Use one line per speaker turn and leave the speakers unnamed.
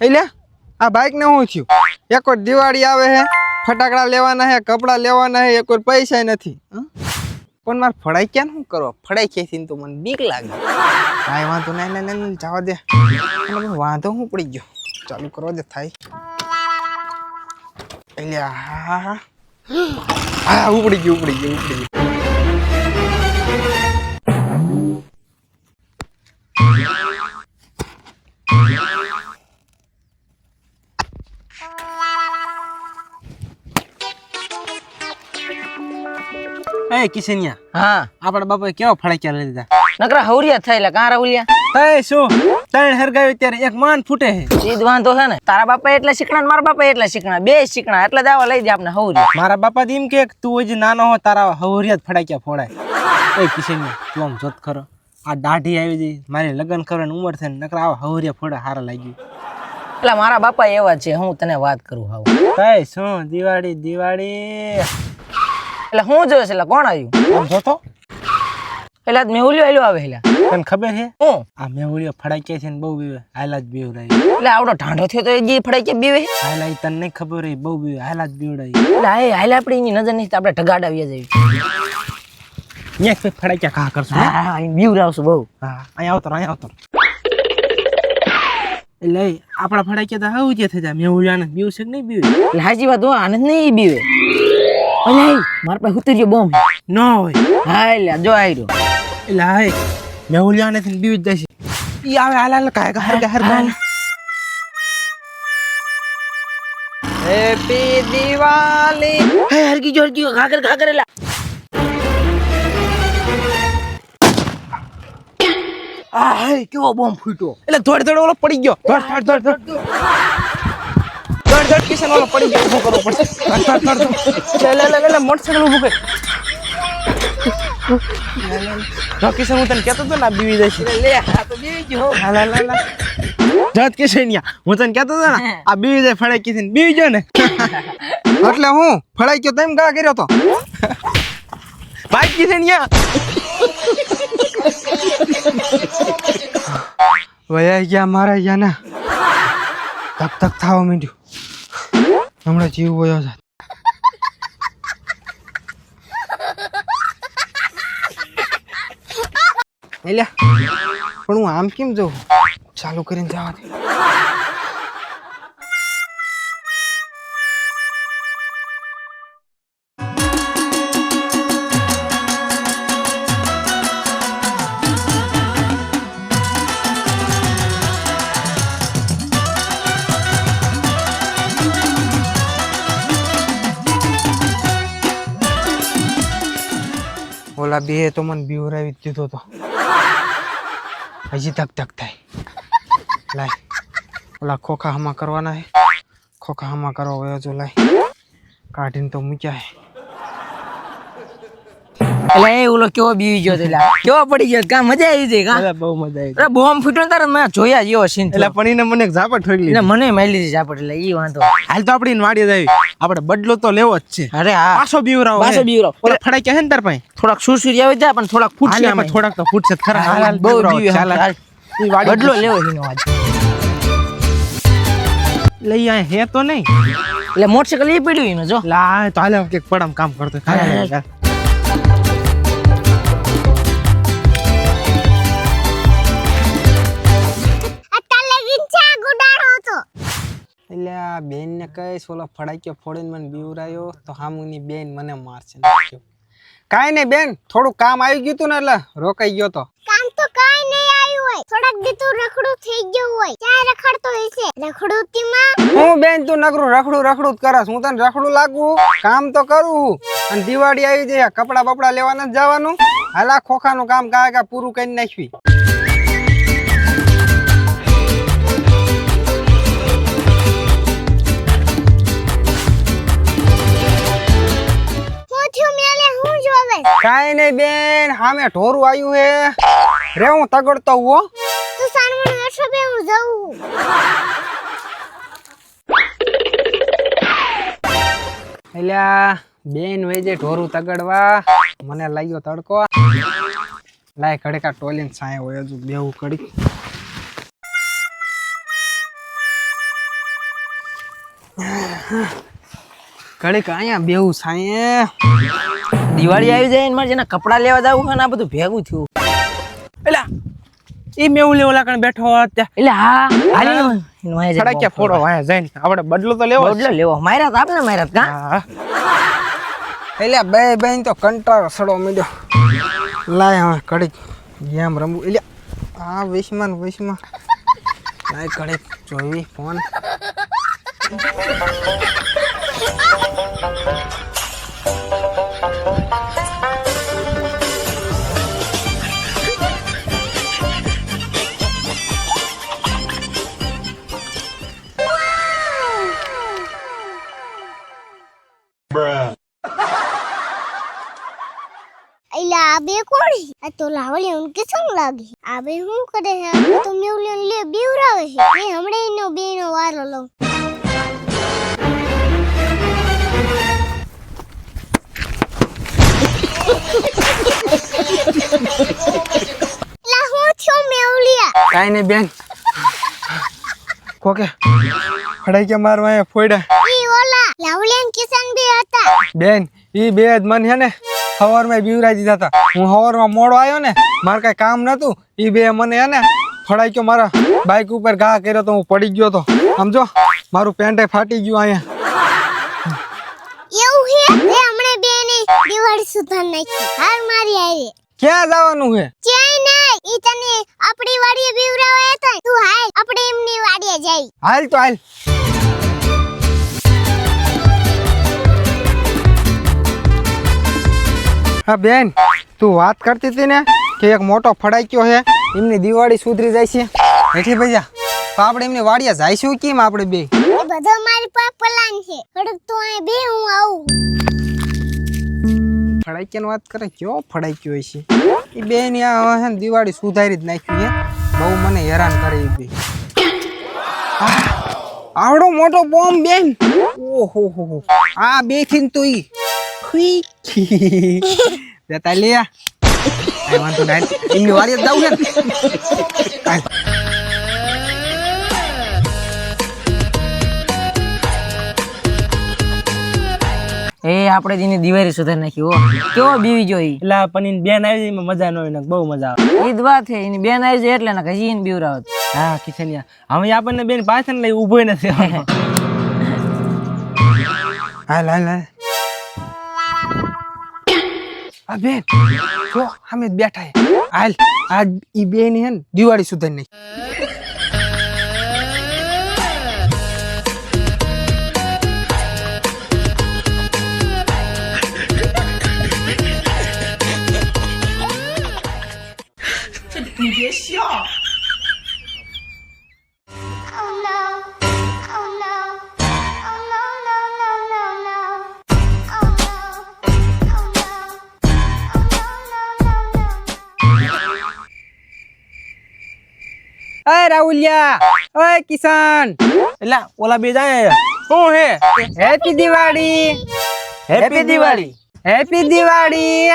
એટલે આ બાઇક ને શું થયું? એક વાર દિવાળી આવે હે, ફટાકડા લેવાના હે, કપડાં લેવાના હે, એક વાર પૈસા નથી. હં? પણ મારે ફળાઈ ક્યાં શું કરવા? ફળાઈ ક્યાંથી તો મને બીક લાગે. કાંઈ વાંધો નહીં નહીં નહીં જવા દે. અને મને વાંધો શું પડી ગયો. ચાલુ કરવા દે, થાય. એટલે હા હા. હા, ઉપડી ગયું ઉપડી ગયું ઉપડી ગયું.
એ કિશનિયા.
હા.
આપણા બાપાએ કેવા ફળાક્યા લઈ દીધા
નકરા હવરિયા થયેલા કાં રાહુલિયા
એ શું? ત્રણ હરગાવી ત્યારે એક માન ફૂટે છે.
સીધ વાંધો છે ને? તારા બાપા એટલે શીખણા મારા બાપા એટલે શીખણા? બે શીખણા એટલે દાવા લઈ દે આપણે હવરિયા.
મારા બાપા એમ કે તું હજી નાનો હો તારા હવરિયા જ ફડાક્યા ફોડાય. એ કિશનિયા તું આમ જોત ખરો. આ દાઢી આવી જઈ મારી લગ્ન કરવાની ઉંમર થાય ને નકરા આવા હવરિયા ફોડા હારા લાગ્યું.
એટલે મારા બાપા એવા છે હું તને વાત કરું હાવ.
કઈ શું? દિવાળી દિવાળી.
એટલે હું જોયો છે એટલે કોણ આવ્યું
આમ જોતો?
એટલે મેહુલિયો આલ્યો આવે એટલે.
તને ખબર છે?
હું?
આ મેવડીઓ ફડાક્યા છે ને બહુ બીવે હાલા જ બીવ રહી
એટલે આવડો ઢાંઢો થયો તો જી ફડાઈ કે બીવે
હાલા ઈ તને નહીં ખબર રહી બહુ બીવે હાલા જ બીવડાય
એટલે આ હાલે આપણે એની નજર નહીં આપણે ઢગાડાવીએ જઈએ.
અહીંયા ફડાક્યા કા કરશું
હા? હા અહીં બીવડાવશું બહુ.
હા અહીંયા આવતો અહીંયા આવતો એટલે આપણા ફડાક્યા તો આવું જે થઈ જાય મેવડિયાને બીવ છે કે નહીં બીવે?
એટલે હાજી વાત હું આનંદ નહીં બીવે. અલે મારા પાસે ઉતર્યો બોમ્બ
ન હોય.
હા જો આવ્યો
એટલે હા. મેવડિયાને થી બીવ જાય ઈ આવે હાલ હાલ કાય કા હરગા હરગા
હેપી દિવાળી
હે હરકી જો હરકી ઘાઘર ઘાગર એલા. આ હે કેવો બોમ્બ ફૂટ્યો.
એટલે થોડ થોડ ઓલો પડી ગયો. થોડ થોડ થોડ થોડ થોડ કિશન ઓલો પડી ગયો શું કરવું પડશે? થોડ થોડ થોડ થોડ. લે લે લે લે, લે મોટરસાઇકલ ઊભું કર. કિશન હું તને કહેતો હતો ને આ બીવી જશે
લે આ તો બીવી ગયો.
લા લા લા લા. જત કિશનિયા હું તને કહેતો હતો ને આ બીવી જાય ફળાઈ કિશન બીવી ગયો ને.
એટલે હું ફળાઈ ગયો તેમ ગા કર્યો તો.
ભાઈ કિશનિયા.
વયા ગયા મારા ગયા ને ધક ધક થવા માંડ્યું. હમણાં જીવ વયો છે. પણ હું આમ કેમ જઉં? ચાલુ કરીને જવા દે. ઓલા બે તો મને બીવરાવી દીધો તો. હજી ધક ધક થાય. લાય. ઓલા ખોખા હમા કરવાના હે. ખોખા હમા કરવા વયો જો લાય. કાઢીને તો મૂક્યા હે.
એટલે એ ઓલો કેવો બીવી ગયો કેવો પડી ગયો? કા મજા આવી કા?
અરે બહુ મજા આવી
અરે બોમ્બ ફૂટ્યો તારે મેં જોયા જેવો સીન
એટલે પણ એને મને ઝાપટ ઠોકલી
મને મારી લીધી ઝાપટ એટલે ઈ વાંધો.
હાલ તો આપડી વાડી જ આવી. આપણે બદલો તો લેવો જ છે.
અરે હા.
પાછો બીવરાવો
પાછો બીવરાવો.
ફડાઈ કે છે ને તાર પાસે?
થોડાક સુરસુરી આવી જાય પણ થોડાક ફૂટશે આમાં.
થોડાક તો ફૂટશે. ખરા હાલ
બહુ બીવી
હાલ.
બદલો લેવો એનો આજ.
લઈ આ હે તો નહીં.
એટલે મોટરસાઇકલ એ પડ્યું એનો જો.
લા તો હાલે કે પડામ કામ કરતો હાલ,
કહીશ ઓલો ફડાક્યો ફોડીને મને બીવરાયો. તો હામુની બેન મને મારશે. કાંઈ નહીં બેન થોડું કામ આવી ગયું તું ને એટલે રોકાઈ ગયો તો.
કામ તો કાંઈ નહીં આવ્યું હોય. થોડાક દી તું રખડું થઈ ગયું હોય. ક્યાં રખડતો હશે? રખડું તી માં
હું બેન તું નકરું રખડું રખડું જ કરસ. હું તને રખડું લાગુ કામ તો કરું હું. અને દિવાળી આવી જાય કપડા બપડા લેવા જ જવાનું. હાલા ખોખાનું કામ કાંઈ કાંઈ પૂરું કરી નાખવી. કાંઈ બેન હામે ઢોરું આવ્યું હે. રે હું તગડતો હું.
તું સાનમણ વર્ષો બે હું જઉં.
એટલે આ બેન વેજે ઢોરું તગડવા. મને લાગ્યો તડકો. લાય ઘડીકા ટોલીને સાય હોય હજુ બેવું કડી કડક અહીંયા બેવું સાયે
દિવાળી આવી જાય ને મારે જેના કપડાં લેવા જવું છે ને આ બધું ભેગું થયું.
એલા એ મેવું લેવું લાકણ બેઠો હોત
એટલે હા હાલી
ફડાક્યા ફોડો વાયા જઈને. આપણે બદલો તો લેવો.
બદલો લેવો. માર્યા તો આપને માર્યા કા
એટલે બે બેન તો કંટાળો સડો મીડ્યો લાય હવે ઘડીક ગેમ રમવું. એટલે આ વિશમાં વિશમાં. લાય ઘડીક જોઈ ફોન.
એટલે આ બે કોણ છે? આ તો લાવલી ઉનકે સંગ લાગે. આ બે શું કરે છે? આ તો મેવલિયન લે બીવરાવે છે. એ હમણે એનો બે નો વારો લઉં. લા હું થયો મેવલિયા?
કાઈ નહીં બેન. કોકે? ફડાઈ કે મારવા અહીંયા ફોડ્યા
ઈ ઓલા લાવલિયન કિશન બે હતા.
બેન ઈ બે જ મને હે ને. સવારમાં બીવરાઈ દીધા હતા હું સવારમાં મોડો આવ્યો ને મારે કાંઈ કામ નતું ઈ બે મને હે ને ફડાઈ મારા બાઇક ઉપર ઘા કર્યો તો હું પડી ગયો તો. સમજો? મારું પેન્ટે ફાટી ગયું અહીંયા.
એવું છે એ હમણે બે ની દિવાળી સુધાર નાખી. હાર મારી આવી
ક્યાં જવાનું છે
ક્યાંય નહીં. ઈ તને આપણી વાડીએ બીવરાવા હતા તું હાલ આપણે એમની વાડીએ જઈ.
હાલ તો હાલ. હા બેન તું વાત કરતી હતી ને કે એક મોટો ફડાક્યો છે એમની દિવાળી સુધરી જાય છે. એટલી ભૈયા તો આપણે એમની વાડિયા જાઈશું કેમ આપણે બે?
બધો મારી પાસે પ્લાન છે. થોડુંક તું અહીં બે હું આવું.
ફડાક્યાની વાત કરે કયો ફડાક્યો હશે? છે એ બેન આ છે દિવાળી સુધારી જ નાખ્યું છે. બહુ મને હેરાન કરે એ બે. આવડો મોટો બોમ્બ બેન. ઓહો હો હો. આ બેથી તો ઈ હુઈ જતા લે આ. વાંધો નહીં. એમની વાડી જ જાવું ને.
એ આપણે જેની દિવાળી સુધારી નાખી હો. કેવો બીવી જોઈ
એટલે પણ પનીર બેન આવી જાય એમાં મજા ન હોય ને બહુ મજા આવે.
ઈદ વાત છે એની બેન આવી જાય એટલે ને હજી એને બીવરાવત.
હા કિશનિયા હવે આપણને બેન પાછળ લઈ ઊભો નથી
હાલ હાલ હાલ. આ બેન જો અમે બેઠા હે હાલ, આ ઈ બેન હે ને, દિવાળી સુધારી નાખી
Oh
અય રાહુલિયા અય કિશન
એટલે ઓલા બે જાય શું હે?
Happy Diwali
happy Diwali
happy Diwali